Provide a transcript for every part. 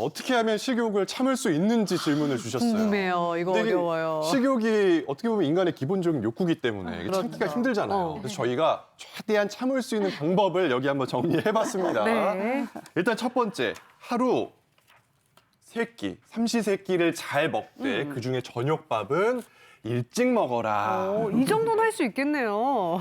어떻게 하면 식욕을 참을 수 있는지 질문을 주셨어요. 궁금해요. 이거 근데 이게 어려워요. 식욕이 어떻게 보면 인간의 기본적인 욕구기 때문에 이게 그렇죠. 참기가 힘들잖아요. 어. 그래서 저희가 최대한 참을 수 있는 방법을 여기 한번 정리해봤습니다. 네. 일단 첫 번째, 하루 세 끼, 삼시세끼를 잘 먹되 음. 그 중에 저녁밥은 일찍 먹어라. 어, 이 정도는 할 수 있겠네요.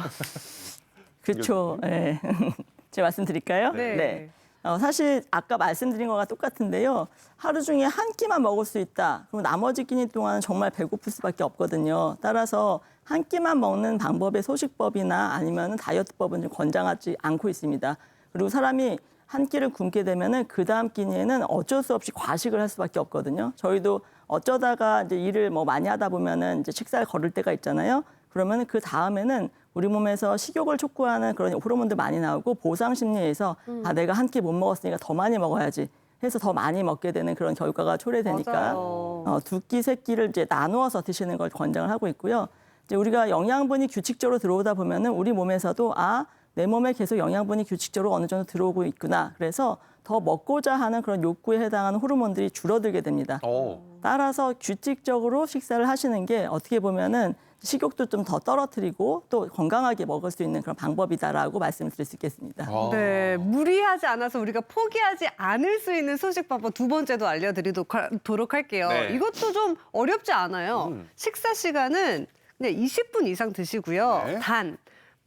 그렇죠. 예. 제가 말씀드릴까요? 네. 어, 사실 아까 말씀드린 거가 똑같은데요. 하루 중에 한 끼만 먹을 수 있다. 그럼 나머지 끼니 동안은 정말 배고플 수밖에 없거든요. 따라서 한 끼만 먹는 방법의 소식법이나 아니면 다이어트법은 좀 권장하지 않고 있습니다. 그리고 사람이 한 끼를 굶게 되면은 그 다음 끼니에는 어쩔 수 없이 과식을 할 수밖에 없거든요. 저희도 어쩌다가 이제 일을 뭐 많이 하다 보면은 이제 식사를 거를 때가 있잖아요. 그러면 그 다음에는 우리 몸에서 식욕을 촉구하는 그런 호르몬들 많이 나오고 보상 심리에서 아 내가 한 끼 못 먹었으니까 더 많이 먹어야지 해서 더 많이 먹게 되는 그런 결과가 초래되니까 맞아요. 어, 두 끼, 세 끼를 이제 나누어서 드시는 걸 권장을 하고 있고요. 이제 우리가 영양분이 규칙적으로 들어오다 보면은 우리 몸에서도 아, 내 몸에 계속 영양분이 규칙적으로 어느 정도 들어오고 있구나. 그래서 더 먹고자 하는 그런 욕구에 해당하는 호르몬들이 줄어들게 됩니다. 어. 따라서 규칙적으로 식사를 하시는 게 어떻게 보면은 식욕도 좀 더 떨어뜨리고 또 건강하게 먹을 수 있는 그런 방법이다라고 말씀을 드릴 수 있겠습니다. 아. 네, 무리하지 않아서 우리가 포기하지 않을 수 있는 소식법을 두 번째도 알려드리도록 할게요. 네. 이것도 좀 어렵지 않아요. 음. 식사 시간은 그냥 20분 이상 드시고요. 네. 단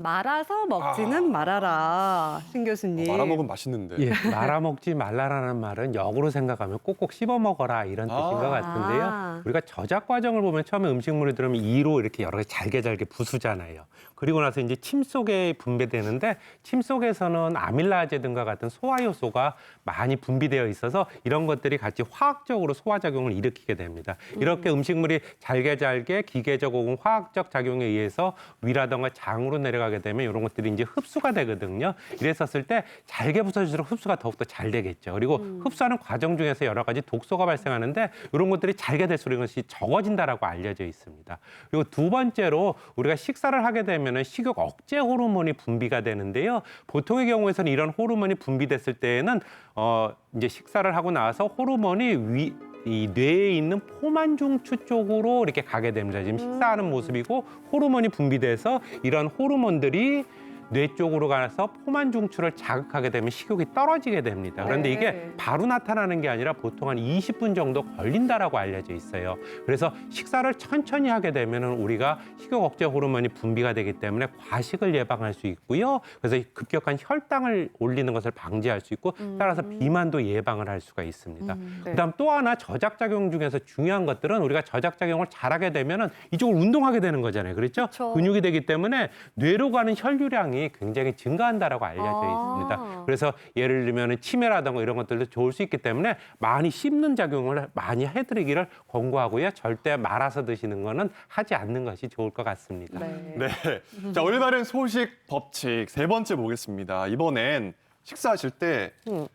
말아서 먹지는 아. 말아라, 신 교수님. 말아먹으면 맛있는데. 예, 말아먹지 말라라는 말은 역으로 생각하면 꼭꼭 씹어 먹어라 이런 뜻인 것 아. 같은데요. 아. 우리가 저작 과정을 보면 처음에 음식물이 들어오면 이로 이렇게 여러 개 잘게 잘게 부수잖아요. 그리고 나서 이제 침 속에 분배되는데 침 속에서는 아밀라제 등과 같은 소화 효소가 많이 분비되어 있어서 이런 것들이 같이 화학적으로 소화 작용을 일으키게 됩니다. 이렇게 음 식물이 잘게 잘게 기계적 혹은 화학적 작용에 의해서 위라던가 장으로 내려가 게 되면 이런 것들이 이제 흡수가 되거든요. 이랬었을 때 잘게 부서질수록 흡수가 더욱더 잘 되겠죠. 그리고 흡수하는 과정 중에서 여러 가지 독소가 발생하는데 이런 것들이 잘게 될수록 이것이 적어진다라고 알려져 있습니다. 그리고 두 번째로 우리가 식사를 하게 되면 식욕 억제 호르몬이 분비가 되는데요. 보통의 경우에서는 이런 호르몬이 분비됐을 때에는 어 이제 식사를 하고 나서 호르몬이 위 이 뇌에 있는 포만중추 쪽으로 이렇게 가게 됩니다. 지금 식사하는 모습이고 호르몬이 분비돼서 이런 호르몬들이 뇌 쪽으로 가서 포만 중추를 자극하게 되면 식욕이 떨어지게 됩니다. 그런데 네. 이게 바로 나타나는 게 아니라 보통 한 20분 정도 걸린다라고 알려져 있어요. 그래서 식사를 천천히 하게 되면은 우리가 식욕 억제 호르몬이 분비가 되기 때문에 과식을 예방할 수 있고요. 그래서 급격한 혈당을 올리는 것을 방지할 수 있고 따라서 비만도 예방을 할 수가 있습니다. 네. 그다음 또 하나 저작 작용 중에서 중요한 것들은 우리가 저작 작용을 잘하게 되면은 이쪽을 운동하게 되는 거잖아요. 그렇죠? 그쵸. 근육이 되기 때문에 뇌로 가는 혈류량이 굉장히 증가한다라고 알려져 아. 있습니다. 그래서 예를 들면 치매라든가 이런 것들도 좋을 수 있기 때문에 많이 씹는 작용을 많이 해드리기를 권고하고요. 절대 말아서 드시는 거는 하지 않는 것이 좋을 것 같습니다. 네. 네. 자, 올바른 소식 법칙 세 번째 보겠습니다. 이번엔 식사하실 때 음.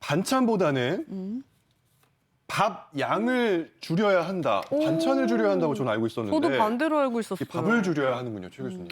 반찬보다는 밥 양을 줄여야 한다. 반찬을 줄여야 한다고 저는 알고 있었는데 저도 반대로 알고 이 있었어요. 밥을 줄여야 하는군요, 최 교수님.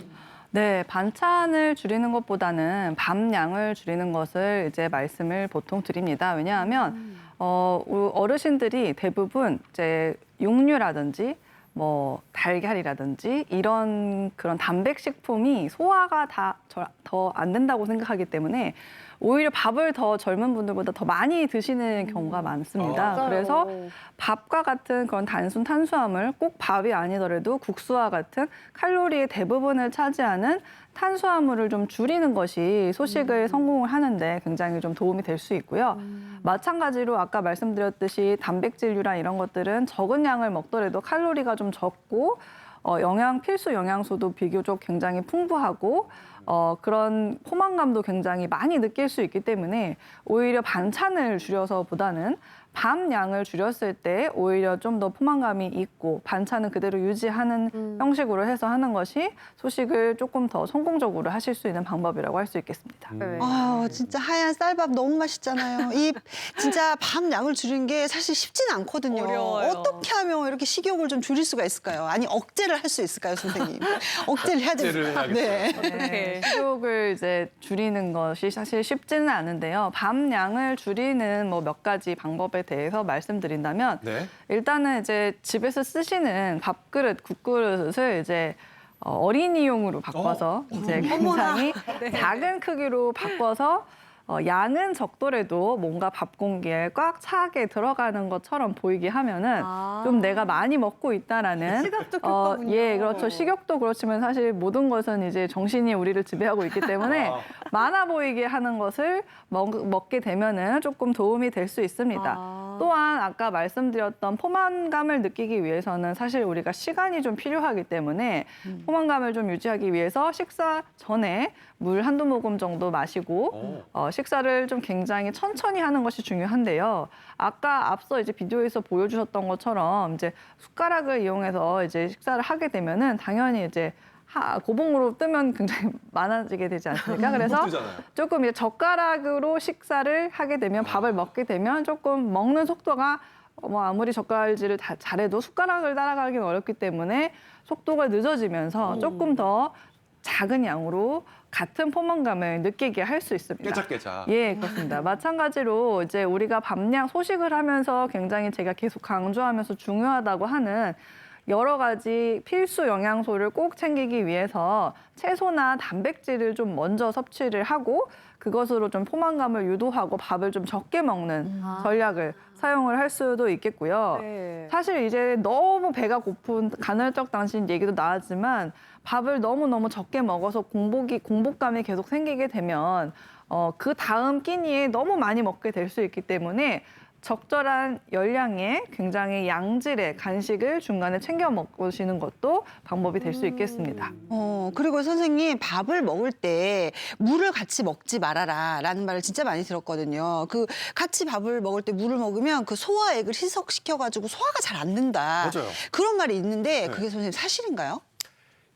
네, 반찬을 줄이는 것보다는 밥 양을 줄이는 것을 이제 말씀을 보통 드립니다. 왜냐하면 어, 우- 어르신들이 대부분 이제 육류라든지 뭐 달걀이라든지 이런 그런 단백 식품이 소화가 다 더 안 된다고 생각하기 때문에 오히려 밥을 더 젊은 분들보다 더 많이 드시는 경우가 많습니다. 맞아요. 그래서 밥과 같은 그런 단순 탄수화물, 꼭 밥이 아니더라도 국수와 같은 칼로리의 대부분을 차지하는 탄수화물을 좀 줄이는 것이 소식을 성공을 하는데 굉장히 좀 도움이 될 수 있고요. 마찬가지로 아까 말씀드렸듯이 단백질류랑 이런 것들은 적은 양을 먹더라도 칼로리가 좀 적고 어, 영양 필수 영양소도 비교적 굉장히 풍부하고 어, 그런 포만감도 굉장히 많이 느낄 수 있기 때문에 오히려 반찬을 줄여서 보다는 밥 양을 줄였을 때 오히려 좀 더 포만감이 있고 반찬은 그대로 유지하는 형식으로 해서 하는 것이 소식을 조금 더 성공적으로 하실 수 있는 방법이라고 할 수 있겠습니다. 네. 아, 진짜 하얀 쌀밥 너무 맛있잖아요. 이 진짜 밥 양을 줄이는 게 사실 쉽지는 않거든요. 어려워요. 어떻게 하면 이렇게 식욕을 좀 줄일 수가 있을까요? 아니 억제를 할 수 있을까요, 선생님? 억제를 해야 억제를 되니까. 해야겠어요. 네. 네. 식욕을 이제 줄이는 것이 사실 쉽지는 않은데요. 밤 양을 줄이는 뭐 몇 가지 방법에 대해서 말씀드린다면 네. 일단은 이제 집에서 쓰시는 밥그릇, 국그릇을 이제 어, 어린이용으로 바꿔서 이제 굉장히 작은 크기로 바꿔서 어, 양은 적더라도 뭔가 밥 공기에 꽉 차게 들어가는 것처럼 보이게 하면은 아. 좀 내가 많이 먹고 있다라는 시각적 어, 효과군요. 예, 그렇죠. 식욕도 그렇지만 사실 모든 것은 이제 정신이 우리를 지배하고 있기 때문에 아. 많아 보이게 하는 것을 먹, 먹게 되면은 조금 도움이 될 수 있습니다. 아. 또한 아까 말씀드렸던 포만감을 느끼기 위해서는 사실 우리가 시간이 좀 필요하기 때문에 음. 포만감을 좀 유지하기 위해서 식사 전에 물 한두 모금 정도 마시고 오. 어, 식사를 좀 굉장히 천천히 하는 것이 중요한데요. 아까 앞서 이제 비디오에서 보여주셨던 것처럼 이제 숟가락을 이용해서 이제 식사를 하게 되면은 당연히 이제 하, 고봉으로 뜨면 굉장히 많아지게 되지 않습니까? 그래서. 조금 이제 젓가락으로 식사를 하게 되면 밥을 먹게 되면 조금 먹는 속도가 뭐 아무리 젓갈질을 다 잘해도 숟가락을 따라가기는 어렵기 때문에 속도가 늦어지면서 조금 더 작은 양으로 같은 포만감을 느끼게 할 수 있습니다. 깨작깨작. 예, 그렇습니다. 마찬가지로 이제 우리가 밤양 소식을 하면서 굉장히 제가 계속 강조하면서 중요하다고 하는 여러 가지 필수 영양소를 꼭 챙기기 위해서 채소나 단백질을 좀 먼저 섭취를 하고 그것으로 좀 포만감을 유도하고 밥을 좀 적게 먹는 전략을 사용을 할 수도 있겠고요. 네. 사실 이제 너무 배가 고픈 간헐적 단신 얘기도 나왔지만 밥을 너무 너무 적게 먹어서 공복이 공복감이 계속 생기게 되면 어, 그 다음 끼니에 너무 많이 먹게 될 수 있기 때문에 적절한 열량의 굉장히 양질의 간식을 중간에 챙겨 먹으시는 것도 방법이 될 수 있겠습니다. 어, 그리고 선생님 밥을 먹을 때 물을 같이 먹지 말아라라는 말을 진짜 많이 들었거든요. 그 같이 밥을 먹을 때 물을 먹으면 그 소화액을 희석시켜 가지고 소화가 잘 안 된다. 맞아요. 그런 말이 있는데 네. 그게 선생님 사실인가요?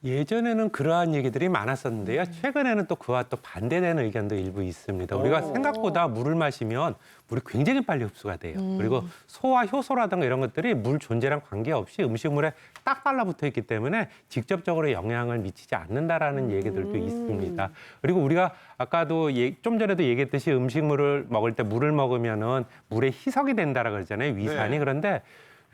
예전에는 그러한 얘기들이 많았었는데요. 최근에는 또 그와 또 반대되는 의견도 일부 있습니다. 우리가 오. 생각보다 물을 마시면 물이 굉장히 빨리 흡수가 돼요. 그리고 소화 효소라든가 이런 것들이 물 존재랑 관계없이 음식물에 딱 달라붙어 있기 때문에 직접적으로 영향을 미치지 않는다라는 얘기들도 있습니다. 그리고 우리가 아까도 예- 좀 전에도 얘기했듯이 음식물을 먹을 때 물을 먹으면은 물에 희석이 된다라 그러잖아요. 위산이 네. 그런데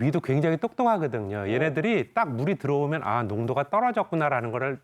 위도 굉장히 똑똑하거든요. 얘네들이 딱 물이 들어오면 아 농도가 떨어졌구나라는 거를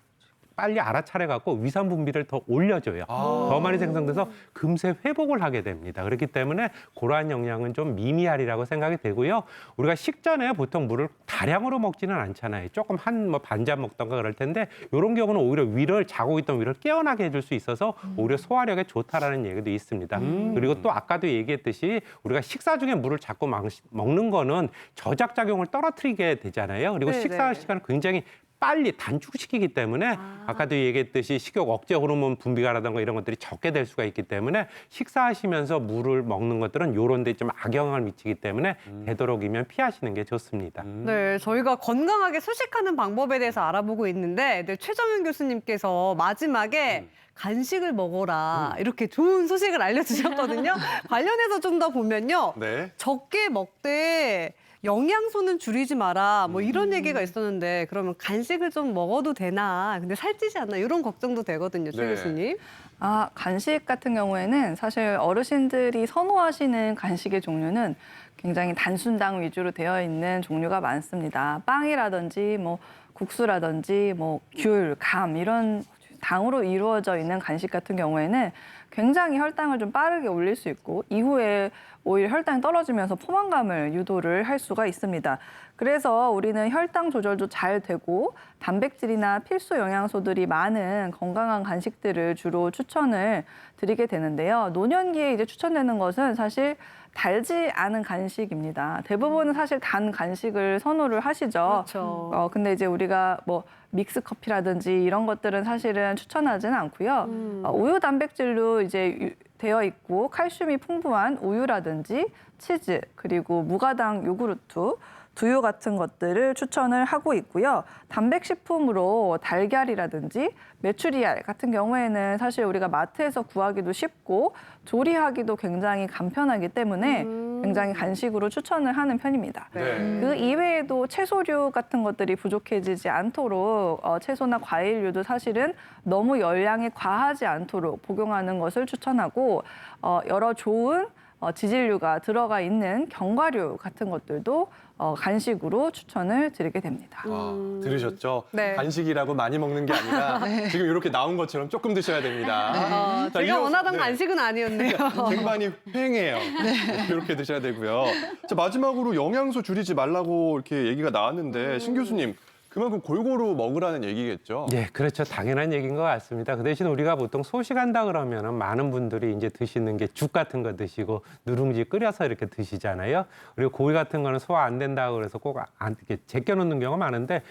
빨리 알아차려 갖고 위산 분비를 더 올려줘요. 아. 더 많이 생성돼서 금세 회복을 하게 됩니다. 그렇기 때문에 그러한 영향은 좀 미미하리라고 생각이 되고요. 우리가 식전에 보통 물을 다량으로 먹지는 않잖아요. 조금 한 뭐 반잔 먹던가 그럴 텐데 이런 경우는 오히려 위를 자고 있던 위를 깨어나게 해줄 수 있어서 오히려 소화력에 좋다라는 얘기도 있습니다. 그리고 또 아까도 얘기했듯이 우리가 식사 중에 물을 자꾸 막- 먹는 거는 저작 작용을 떨어뜨리게 되잖아요. 그리고 네네. 식사 시간을 굉장히 빨리 단축시키기 때문에 아. 까도 얘기했듯이 식욕 억제 호르몬 분비가라든가 이런 것들이 적게 될 수가 있기 때문에 식사하시면서 물을 먹는 것들은 요런 데 좀 악영향을 미치기 때문에 되도록이면 피하시는 게 좋습니다. 네, 저희가 건강하게 소식하는 방법에 대해서 알아보고 있는데 네, 최정현 교수님께서 마지막에 간식을 먹어라 이렇게 좋은 소식을 알려주셨거든요. 관련해서 좀 더 보면요. 네. 적게 먹되 영양소는 줄이지 마라. 뭐 이런 얘기가 있었는데 그러면 간식을 좀 먹어도 되나? 근데 살찌지 않나? 이런 걱정도 되거든요 최 네. 교수님. 아, 간식 같은 경우에는 사실 어르신들이 선호하시는 간식의 종류는 굉장히 단순당 위주로 되어 있는 종류가 많습니다. 빵이라든지 뭐 국수라든지 뭐 귤, 감 이런 당으로 이루어져 있는 간식 같은 경우에는 굉장히 혈당을 좀 빠르게 올릴 수 있고 이후에 오히려 혈당이 떨어지면서 포만감을 유도를 할 수가 있습니다. 그래서 우리는 혈당 조절도 잘 되고 단백질이나 필수 영양소들이 많은 건강한 간식들을 주로 추천을 드리게 되는데요. 노년기에 이제 추천되는 것은 사실 달지 않은 간식입니다. 대부분은 사실 단 간식을 선호를 하시죠. 그렇죠. 어, 근데 이제 우리가 뭐 믹스 커피라든지 이런 것들은 사실은 추천하지는 않고요. 어, 우유 단백질로 이제 유- 되어 있고 칼슘이 풍부한 우유라든지 치즈, 그리고 무가당 요구르트, 두유 같은 것들을 추천을 하고 있고요. 단백 식품으로 달걀이라든지 메추리알 같은 경우에는 사실 우리가 마트에서 구하기도 쉽고 조리하기도 굉장히 간편하기 때문에 굉장히 간식으로 추천을 하는 편입니다. 네. 그 이외에도 채소류 같은 것들이 부족해지지 않도록 어, 채소나 과일류도 사실은 너무 열량이 과하지 않도록 복용하는 것을 추천하고 어, 여러 좋은 어, 지질류가 들어가 있는 견과류 같은 것들도 어, 간식으로 추천을 드리게 됩니다. 아, 들으셨죠? 네. 간식이라고 많이 먹는 게 아니라 지금 이렇게 나온 것처럼 조금 드셔야 됩니다. 어, 자, 제가 이어서- 원하던 네. 간식은 아니었네요. 쟁반이 횡해요. 이렇게 드셔야 되고요. 자, 마지막으로 영양소 줄이지 말라고 이렇게 얘기가 나왔는데 신 교수님 그만큼 골고루 먹으라는 얘기겠죠? 예, 그렇죠. 당연한 얘기인 것 같습니다. 그 대신 우리가 보통 소식한다 그러면은 많은 분들이 이제 드시는 게 죽 같은 거 드시고 누룽지 끓여서 이렇게 드시잖아요. 그리고 고기 같은 거는 소화 안 된다고 그래서 꼭 안 이렇게 제껴 놓는 경우가 많은데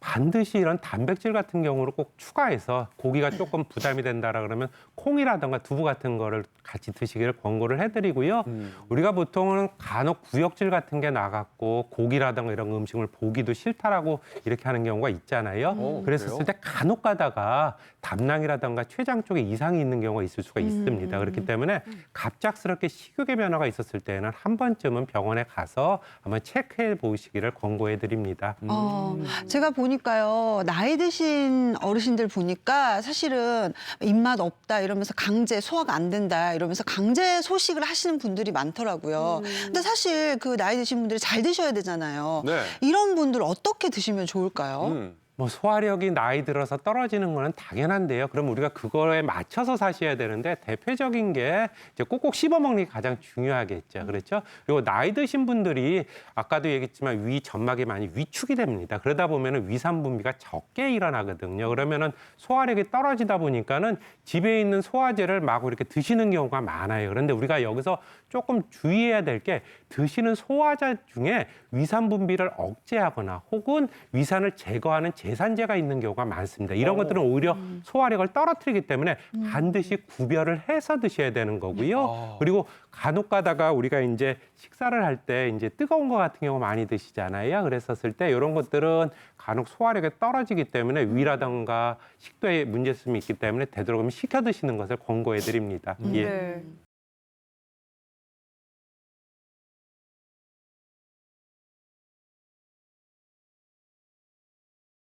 반드시 이런 단백질 같은 경우를 꼭 추가해서 고기가 조금 부담이 된다라 그러면 콩이라든가 두부 같은 거를 같이 드시기를 권고를 해드리고요. 우리가 보통은 간혹 구역질 같은 게 나갔고 고기라든가 이런 음식을 보기도 싫다라고 이렇게 하는 경우가 있잖아요. 어, 그랬었을 그래요? 때 간혹 가다가 담낭이라든가 췌장 쪽에 이상이 있는 경우가 있을 수가 음. 있습니다. 그렇기 때문에 갑작스럽게 식욕의 변화가 있었을 때는 한 번쯤은 병원에 가서 한번 체크해 보시기를 권고해 드립니다. 어, 제가 보 니까요, 나이 드신 어르신들 보니까 사실은 입맛 없다 이러면서 강제 소화가 안 된다 이러면서 강제 소식을 하시는 분들이 많더라고요. 근데 사실 그 나이 드신 분들이 잘 드셔야 되잖아요. 네. 이런 분들 어떻게 드시면 좋을까요? 음. 뭐 소화력이 나이 들어서 떨어지는 거는 당연한데요. 그럼 우리가 그거에 맞춰서 사셔야 되는데 대표적인 게 이제 꼭꼭 씹어 먹는 게 가장 중요하겠죠. 그렇죠? 그리고 나이 드신 분들이 아까도 얘기했지만 위 점막이 많이 위축이 됩니다. 그러다 보면은 위산 분비가 적게 일어나거든요. 그러면은 소화력이 떨어지다 보니까는 집에 있는 소화제를 마구 이렇게 드시는 경우가 많아요. 그런데 우리가 여기서 조금 주의해야 될 게 드시는 소화제 중에 위산 분비를 억제하거나 혹은 위산을 제거하는 제 산제가 있는 경우가 많습니다. 이런 것들은 오히려 소화력을 떨어뜨리기 때문에 반드시 구별을 해서 드셔야 되는 거고요. 아. 그리고 간혹 가다가 우리가 이제 식사를 할 때 이제 뜨거운 거 같은 경우 많이 드시잖아요. 그랬었을 때 이런 것들은 간혹 소화력이 떨어지기 때문에 위라든가 식도에 문제점이 있기 때문에 되도록이면 식혀 드시는 것을 권고해 드립니다. 예. 네.